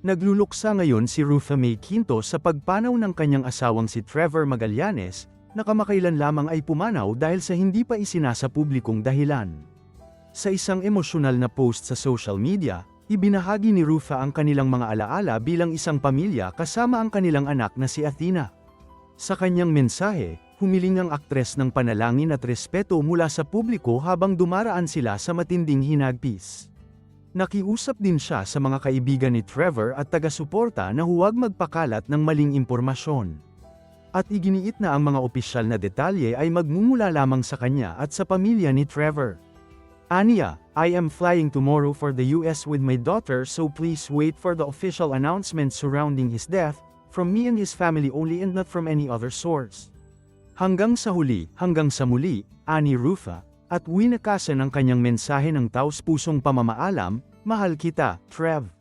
Nagluluksa ngayon si Rufa May Quinto sa pagpanaw ng kanyang asawang si Trevor Magallanes, na kamakailan lamang ay pumanaw dahil sa hindi pa isinasa publikong dahilan. Sa isang emosyonal na post sa social media, ibinahagi ni Rufa ang kanilang mga alaala bilang isang pamilya kasama ang kanilang anak na si Athena. Sa kanyang mensahe, humiling ang aktres ng panalangin at respeto mula sa publiko habang dumaraan sila sa matinding hinagpis. Nakiusap din siya sa mga kaibigan ni Trevor at taga-suporta na huwag magpakalat ng maling impormasyon. At iginiit na ang mga opisyal na detalye ay magmumula lamang sa kanya at sa pamilya ni Trevor. Anya, I am flying tomorrow for the US with my daughter so please wait for the official announcement surrounding his death, from me and his family only and not from any other source. Hanggang sa huli, hanggang sa muli, ani Rufa, at winakasan ang kanyang mensahe ng taus-pusong pamamaalam, mahal kita, Trev.